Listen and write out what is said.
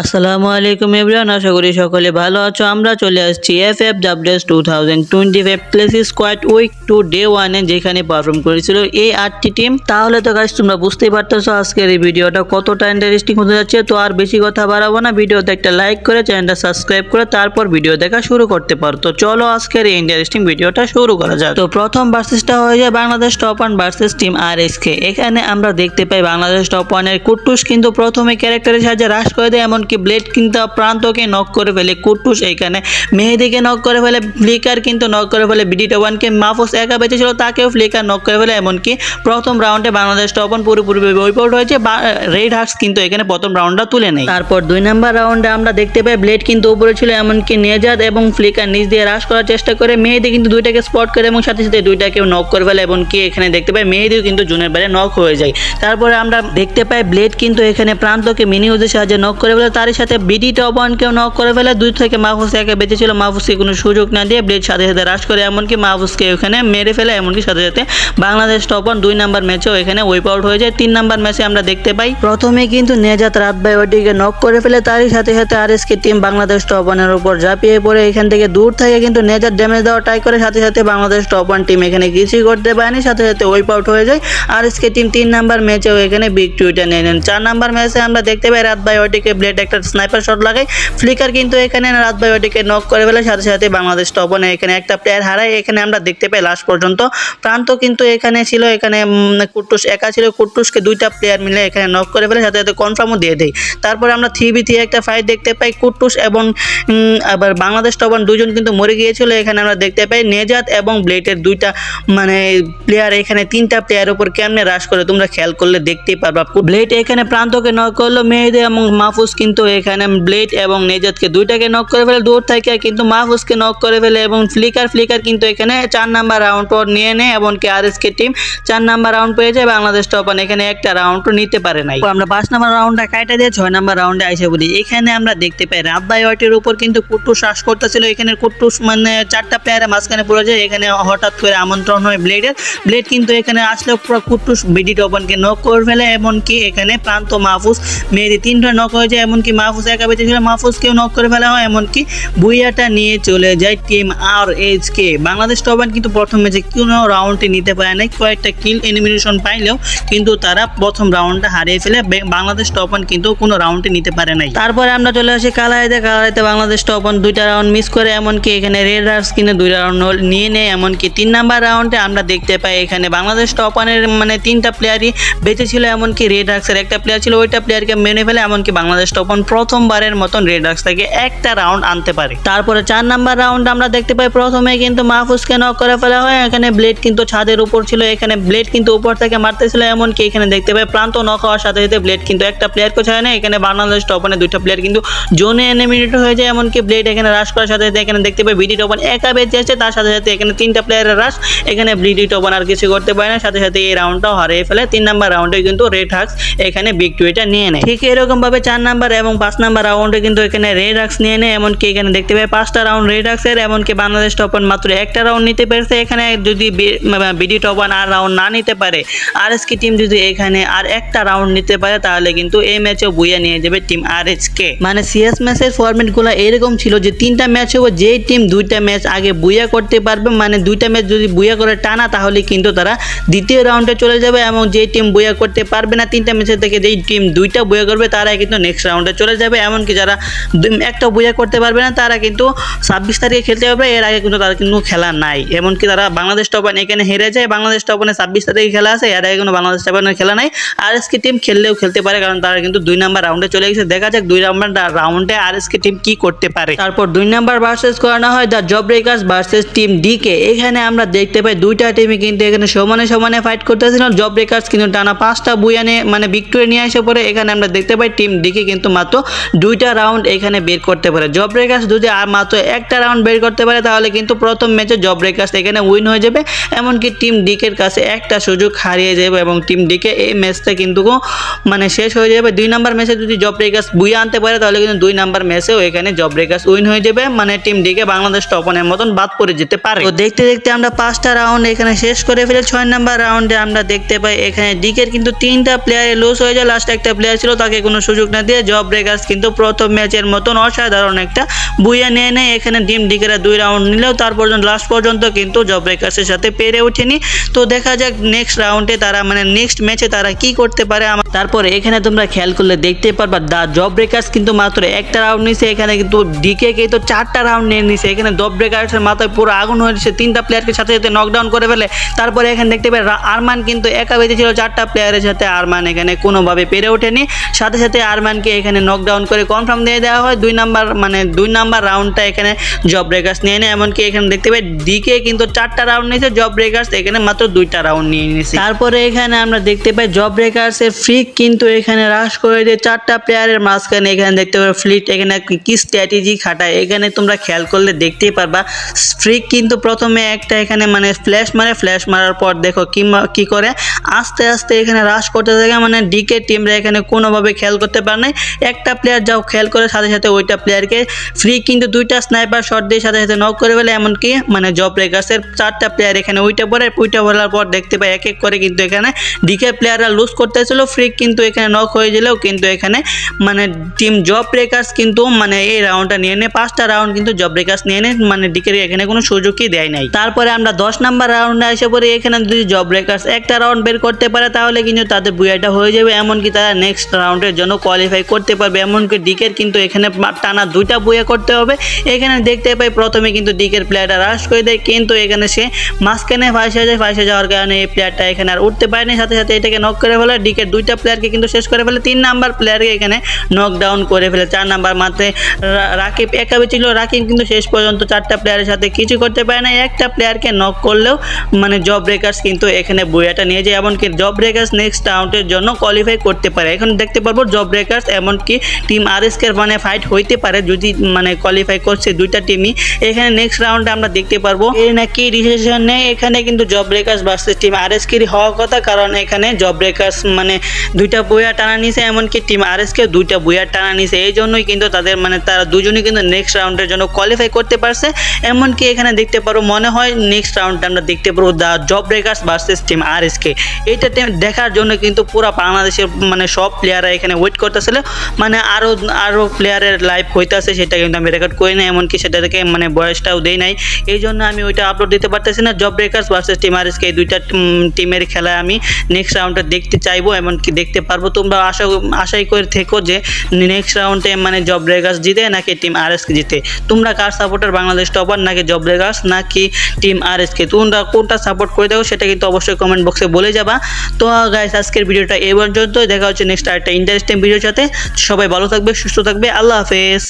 আসসালামু আলাইকুম এভরিওয়ান, আশা করি সকলে ভালো আছো। আমরা চলে আসছি F F WS two thousand twenty five place quite week two day ওয়ানে যেখানে পারফর্ম করেছিল এই আটটি টিম তাহলে তো গাছ তোমরা বুঝতেই পারতেছো আজকের এই ভিডিওটা কতটা ইন্টারেস্টিং হতে যাচ্ছে। তো আর বেশি কথা বাড়াবো না, ভিডিওতে একটা লাইক করে, চ্যানেলটা সাবস্ক্রাইব করে, তারপর ভিডিও দেখা শুরু করতে পারো। তো চলো আজকের এই ইন্টারেস্টিং ভিডিওটা শুরু করা যাক। তো প্রথম ভার্সেসটা হয়ে যায় Bangladesh top one versus team R S K এখানে আমরা দেখতে পাই বাংলাদেশ টপ ওয়ানের কুট্টুস কিন্তু প্রথমে ক্যারেক্টারের সাহায্যে হ্রাস করে দেয় এমনকি ব্লেড কিন্তু প্রান্তকে নক করে ফেলে কুট্টুস এখানে। মেহেদিকে নক করে ফেলে ফ্লিকার কিন্তু নক করে ফেলে বিডি টপানকে মাহফুজ একা বেঁচে ছিল তাকেও ফ্লিকার নক করে ফেলে, এমনকি প্রথম রাউন্ডে বাংলাদেশ টপন পুরোপুরি বইপট হয়েছে রেড হার্স কিন্তু এখানে প্রথম রাউন্ডটা তুলে নেয় তারপর দুই নাম্বার রাউন্ডে আমরা দেখতে পাই ব্লেড কিন্তু উপরে ছিল, এমনকি নেজাদ এবং ফ্লিকার নিচ দিয়ে হ্রাস করার চেষ্টা করে, মেহেদি কিন্তু দুইটাকে স্পট করে এবং সাথে সাথে দুইটাকেও নক করে ফেলে, এমনকি এখানে দেখতে পাই, মেহেদিও কিন্তু জুনের বাইরে নক হয়ে যায়। তারপরে আমরা দেখতে পাই ব্লেড কিন্তু এখানে প্রান্তকে মিনি ইউজের সাহায্যে নক করে ফেলে তার সাথে বিডি টপ ওয়ানকেও নক করে ফেলে। দুই থেকে মাহফুজ একে বেঁচে ছিল। মাহফুজকে কোনো সুযোগ না দিয়ে ব্লেড সাথে সাথে হ্রাস করে, এমনকি মাহফুজকে ওখানে মেরে ফেলে, এমনকি সাথে সাথে বাংলাদেশ টপ ওয়ান দুই নাম্বার ম্যাচেও এখানে ওয়েপ আউট হয়ে যায়। তিন নাম্বার ম্যাচে আমরা দেখতে পাই। প্রথমে কিন্তু নেজাত রাত বাই ওটিকে নক করে ফেলে, তারই সাথে সাথে R SK team Bangladesh top ওয়ানের উপর ঝাঁপিয়ে পড়ে। এখান থেকে দূর থেকে কিন্তু নেজাত ড্যামেজ দেওয়া ট্রাই করে। সাথে সাথে বাংলাদেশ টপ ওয়ান টিম এখানে কিছুই করতে পারেনি। সাথে সাথে ওয়েপ আউট হয়ে যায়। আর এসকে টিম তিন নাম্বার ম্যাচেও এখানে বিগ টুইটা নিয়ে নেন। চার নাম্বার ম্যাচে আমরা দেখতে পাই রাত বাই ওটিকে ব্লেড একটা স্নাইপার শট লাগায় ফ্লিকার কিন্তু এখানে রাত বাই ওটিকে নক করে ফেলে, সাথে সাথে বাংলাদেশ টপ ওয়ানে এখানে একটা প্লেয়ার হারায়। এখানে আমরা দেখতে পাই লাস্ট পর্যন্ত। প্রান্ত কিন্তু এখানে ছিল, এখানে কুট্টুস, একা ছিল। কুট্টুসকে দুইটা প্লেয়ার মিলে এখানে নক করে ফেলে, সাথে সাথে কনফার্মও দিয়ে দেয়। তারপরে আমরা থ্রি বি থ্রি একটা ফাইট দেখতে পাই। কুট্টুস এবং আবার বাংলাদেশ টপান দুজন কিন্তু মরে গিয়েছিল। এখানে আমরা দেখতে পাই নেজাত এবং ব্লেটের দুইটা মানে প্লেয়ার এখানে তিনটা প্লেয়ার উপর কেমনে হ্রাস করে, তোমরা খেয়াল করলে দেখতেই পারবা। ব্লেড এখানে প্রান্তকে নক করল, মেহেদি এবং মাহফুজ কিন্তু এখানে ব্লেড এবং নেজাতকে দুইটাকে নক করে ফেলে। দূর থেকে কিন্তু মাহফুজকে নক করে ফেলে এবং ফ্লিকার ফ্লিকার কিন্তু এখানে চার নাম্বার রাউন্ড পর নিয়ে নেয় এমনকি আর এস কে টিম চার নাম্বার রাউন্ড পেয়ে যায়। বাংলাদেশ টপান এখানে একটা রাউন্ডও নিতে পারে নাই। আমরা পাঁচ নাম্বার রাউন্ডটা কাটা দিয়ে ছয় নাম্বার রাউন্ডে আইসে বলি। এখানে আমরা দেখতে পাই রাব্বাই ওয়াটের উপর কিন্তু কুট্টুস শ্বাস করতেছিল। এখানে কুট্টুস মানে চারটা প্লেয়ারের মাঝখানে পড়ে যায়। এখানে হঠাৎ করে আমন্ত্রণ হয় ব্লেডের। ব্লেড কিন্তু এখানে আসলেও পুরো কুট্টুস বিডি টপানকে নক করে ফেলে। এমনকি এখানে প্রান্ত মাহফুজ মেয়েদি তিনটা নক হয়ে যায়। এমনকি মাহফুজ একা বেঁচে ছিল, মাহফুজকেও নক করে ফেলা হয়, এমনকি বুইয়াটা নিয়ে চলে যায় team R H K Bangladesh টপান কিন্তু প্রথম ম্যাচে কোনো রাউন্ডে নিতে পারে নাই, কয়েকটা কিল এনিমিনেশন পাইলেও কিন্তু তারা প্রথম রাউন্ডটা হারিয়ে ফেলে বাংলাদেশ টপান কিন্তু কোনো রাউন্ডে নিতে পারে নাই। তারপরে আমরা চলে আসি কালাইতে কালাইতে বাংলাদেশ টপান দুইটা রাউন্ড মিস করে, এমনকি এখানে রেড রার্স কিনে দুই রাউন্ড নিয়ে নেয়, এমনকি তিন নাম্বার রাউন্ডে আমরা দেখতে পাই এখানে বাংলাদেশ টপানের মানে তিনটা প্লেয়ারই বেঁচে ছিল, এমনকি রেড রাক্সের একটা প্লেয়ার ছিল, ওইটা প্লেয়ারকে মেনে ফেলে, এমনকি বাংলাদেশ টপন প্রথমবারের মতন রেড রাক্স থেকে একটা রাউন্ড আনতে পারে। তারপরে চার নাম্বার রাউন্ড আমরা দেখতে পাই প্রথমে কিন্তু মাহফুজকে নক করে ফেলা হয়। এখানে ব্লেড কিন্তু ছাদের উপর ছিল, এখানে ব্লেড কিন্তু উপর থেকে মারতেছিল। এমনকি এখানে দেখতে পাই প্রান্ত নক হওয়ার সাথে সাথে ব্লেড কিন্তু একটা প্লেয়ারকে ছাড়ে না। এখানে বাংলাদেশ টপনে দুইটা প্লেয়ার কিন্তু জোনে এলিমিনেট হয়ে যায়। এমনকি ব্লেড এখানে রাশ করার সাথে সাথে এখানে দেখতে পাই বিডি টপন একা বেঁচে আছে তার সাথে সাথে এখানে তিনটা প্লেয়ারের রাশ এখানে বিডি টপন আর কিছু করতে পারে না। সাথে সাথে এই রাউন্ডটাও হারিয়ে ফেলে। তিন নাম্বার রাউন্ডে কিন্তু রেড হাক্স এখানে বিগ টুইটা নিয়ে নেয়। ঠিক এরকম ভাবে চার নাম্বার এবং পাঁচ নাম্বার রাউন্ডে কিন্তু এখানে রেড হাক্স নিয়ে নেয়, এমনকি এখানে দেখতে পাই পাঁচটা রাউন্ড রেড হাক্সের এমনকি বাংলাদেশ টপন মাত্র একটা রাউন্ড নিতে পেরেছে। এখানে যদি বিডি টপন আর রাউন্ড না নিতে পারে আর এস কে টিম যদি এখানে আর একটা রাউন্ড নিতে পারে, তাহলে কিন্তু এই ম্যাচেও বুইয়া নিয়ে যাবে টিম আর কে মানে সিএস ম্যাচের ফরম্যাটগুলো এরকম ছিল যে তিনটা ম্যাচ হবে যে টিম দুইটা ম্যাচ আগে বুইয়া করতে পারবে মানে দুইটা ম্যাচ যদি বুইয়া করে টানা, তাহলে কিন্তু তারা দ্বিতীয় রাউন্ডে চলে যাবে, এবং যে টিম বুইয়া করতে পারবে না, তিনটা ম্যাচের থেকে যেই টিম দুইটা বুইয়া করবে তারা কিন্তু নেক্সট রাউন্ডে চলে যাবে, এমনকি যারা একটা বুইয়া করতে পারবে না, তারা কিন্তু ছাব্বিশ তারিখে খেলতে হবে এর আগে কিন্তু তারা কিন্তু খেলা নাই। এমনকি তারা বাংলাদেশ টপান এখানে হেরে যায়, বাংলাদেশ টপানে ছাব্বিশ তারিখে খেলা আছে, এর আগে কিন্তু বাংলাদেশ টপানের খেলা নাই। আর এস কে টিম খেললেও খেলতে পারে, কারণ তারা কিন্তু দুই নাম্বার রাউন্ডে চলে গেছে। দেখা যাক দুই নাম্বার রাউন্ডে আর এস কে টিম কি করতে পারে। তারপর দুই নাম্বার ভার্সেস করানো হয় the job breakers versus team DK এখানে আমরা দেখতে পাই দুইটা টিমই কিন্তু এখানে সমানে সমানে ফাইট করতেছিল। জব ব্রেকার্স কিন্তু টানা পাঁচটা বুয়ানে মানে ভিক্টোরিয়া নিয়ে আসে পরে এখানে আমরা দেখতে পাই টিম ডিকে কিন্তু মাত্র দুইটা রাউন্ড এখানে বের করতে পারে। জব ব্রেকার্স যদি আর মাত্র একটা রাউন্ড বের করতে পারে, তাহলে কিন্তু প্রথম ম্যাচে জব ব্রেকার্স এখানে উইন হয়ে যাবে। এমনকি টিম ডিকের কাছে একটা সুযোগ হারিয়ে যাবে এবং টিম ডিকে এই ম্যাচটা কিন্তু মানে শেষ হয়ে যাবে। দুই নাম্বার ম্যাচে যদি জব ব্রেকার্স বুয়ে আনতে পারে, তাহলে কিন্তু দুই নাম্বার ম্যাচেও এখানে জব ব্রেকার্স উইন হয়ে যাবে। মানে টিম ডিকে বাংলাদেশ টপনের মতন বাদ পড়ে যেতে পারে। তো দেখতে দেখতে আমরা পাঁচটা রাউন্ড এখানে শেষ করে ফেলে ছয় নাম্বার রাউন্ডে আমরা দেখতে পাই এখানে ডিকের কিন্তু তিনটা প্লেয়ারে লুজ হয়ে যায়। লাস্ট একটা প্লেয়ার ছিল, তাকে কোনো সুযোগ না দিয়ে জব ব্রেকার্স কিন্তু প্রথম ম্যাচের মতন অসাধারণ একটা বুয়ে নিয়ে নেয়। এখানে ডিম ডিকেরা দুই রাউন্ড নিলেও তার পর্যন্ত লাস্ট পর্যন্ত কিন্তু জব সাথে পেরে ওঠেনি। তো দেখা যাক নেক্সট রাউন্ডে তারা মানে নেক্সট ম্যাচে তারা কি করতে পারে? তারপরে এখানে তোমরা খেয়াল করলে দেখতে পারবা, দা জব ব্রেকার্স কিন্তু মাত্র একটা রাউন্ড নিছে, এখানে কিন্তু ডিকে কে তো চারটা রাউন্ড নিয়ে নিছে। এখানে জব ব্রেকার্সের মাথায় পুরো আগুন হয়েছে তিনটা প্লেয়ারকে সাথে সাথে নকডাউন করে ফেলে। তারপরে এখানে দেখতে পাই আরমান কিন্তু একা বেঁচে ছিল চারটা প্লেয়ারের সাথে। আরমান এখানে কোনোভাবে পেরে ওঠেনি। সাথে সাথে আরমানকে এখানে নকডাউন করে কনফার্ম দিয়ে দেওয়া হয়। দুই নাম্বার মানে দুই নাম্বার রাউন্ডটা এখানে জব ব্রেকার্স নিয়ে নেয়। এমনকি এখানে দেখতে পাই ডিকে কিন্তু চারটা রাউন্ড নিয়েছে জব ব্রেকার্স এখানে মাত্র দুইটা রাউন্ড নিয়ে নিয়েছে তারপরে এখানে আমরা দেখতে পাই জব ব্রেকার্স এর ফ্রিক কিন্তু এখানে রাশ করে দিয়ে চারটা প্লেয়ারের মাঝখানে এখানে দেখতে পাবে ফ্লিট এখানে কি- স্ট্র্যাটেজি খাটায়। এখানে তোমরা খেয়াল করলে দেখতেই পারবা। ফ্রিক কিন্তু প্রথমে একটা এখানে মানে ফ্ল্যাশ মারে ফ্ল্যাশ মারার পর দেখো কি করে। আস্তে আস্তে এখানে হ্রাস করতে থাকে মানে ডিকে টিমরা এখানে কোনোভাবে খেয়াল করতে পারে নাই। একটা প্লেয়ার যাও খেয়াল করে সাথে সাথে ওইটা প্লেয়ারকে ফ্রি কিন্তু দুইটা স্নাইপার শট দিয়ে সাথে সাথে নক করে ফেলে, এমনকি মানে জব ব্রেকার্সের চারটা প্লেয়ার এখানে ওইটা পরে, ওইটা বলার পর দেখতে পাই এক এক করে কিন্তু এখানে ডিকে প্লেয়াররা লুজ করতেছিল। ফ্রি কিন্তু এখানে নক হয়ে গেলেও কিন্তু এখানে মানে টিম জব ব্রেকার্স কিন্তু মানে এই রাউন্ডটা নিয়ে নেয় পাঁচটা রাউন্ড কিন্তু জব ব্রেকার্স নিয়ে নেয় মানে ডিকের এখানে কোনো সুযোগই দেয় নাই। তারপরে আমরা দশ নাম্বার রাউন্ডে এসে পড়ি, এখানে যদি জব ব্রেকার্স একটা রাউন্ড বের করতে পারে, তাহলে কিন্তু তাদের বুয়াটা হয়ে যাবে, এমনকি তারা নেক্সট রাউন্ডের জন্য কোয়ালিফাই করতে পারবে, এমনকি ডিকের কিন্তু এখানে টানা দুইটা বুয়া করতে হবে। এখানে দেখতে পাই প্রথমে কিন্তু ডিকের প্লেয়ারটা রাশ করে দেয়, কিন্তু এখানে সে মাঝখানে ফাঁসে যায় ফাঁসে যাওয়ার কারণে এই প্লেয়ারটা এখানে আর উঠতে পারেনি, সাথে সাথে এটাকে নক করে ফেলে, ডিকের দুইটা প্লেয়ারকে কিন্তু শেষ করে ফেলে। তিন নাম্বার প্লেয়ারকে এখানে নকডাউন করে ফেলে। চার নাম্বার মাত্রে রাকিব একাবে ছিল। রাকিব কিন্তু শেষ পর্যন্ত চারটা প্লেয়ারের সাথে কিছু করতে পারে না একটা প্লেয়ারকে নক করলেও মানে জব ব্রেকার্স কিন্তু এখানে বইয়াটা নিয়ে যায়। এমনকি জব ব্রেকার্স নেক্সট রাউন্ডের জন্য কোয়ালিফাই করতে পারে। এখন দেখতে পারব জব ব্রেকার্স এমনকি টিম আরএসকে মানে ফাইট হইতে পারে যদি মানে কোয়ালিফাই করছে দুইটা টিমই এখানে নেক্সট রাউন্ডে আমরা দেখতে পারব। এর নাকি ডিসিশন নেই। এখানে কিন্তু job breakers versus team R আরএসকেরই হওয়ার কথা। কারণ এখানে জব ব্রেকার্স মানে দুইটা বইয়া টানা নিছে, এমনকি টিম আরএসকে দুইটা বইয়া টানা নিছে। এই জন্যই কিন্তু তাদের মানে তারা দুজনই কিন্তু নেক্সট রাউন্ডের জন্য কোয়ালিফাই করতে পারছে। এমনকি এখানে দেখতে পারো, মনে হয় নেক্সট রাউন্ডে আমরা দেখতে পারব the job breakers versus team RSK এইটা তে- দেখার জন্য কিন্তু পুরো বাংলাদেশের মানে সব প্লেয়াররা এখানে ওয়েট করতেছিল। মানে আরও আরও প্লেয়ারের লাইভ হইতেছে, সেটা কিন্তু আমি রেকর্ড করি না এমনকি সেটা থেকে মানে বয়সটাও দেই নাই। এই জন্য আমি ওইটা আপলোড দিতে পারতেছি না। Job breakers versus team RSK এই দুইটা টিমের খেলা আমি নেক্সট রাউন্ডে দেখতে চাইব, এমনকি দেখতে পারব। তোমরা আশা আশাই করে থেকো যে নেক্সট রাউন্ডে মানে জব ব্রেকার্স জিতে নাকি টিম আর এসকে জিতে। তোমরা কার সাপোর্টার বাংলাদেশ টপার নাকি জব ব্রেকার্স নাকি টিম আর এসকে তোমরা কোনটা সাপোর্ট করে দেবো সেটা কিন্তু অবশ্যই কমেন্ট বক্সে বলে যাবা। তো গাইস আজকের ভিডিওটা এবার পর্যন্ত দেখা হচ্ছে নেক্সট আরেকটা ইন্টারেস্টিং ভিডিওর সাথে। সবাই ভালো থাকবে, সুস্থ থাকবে। আল্লাহ হাফেজ।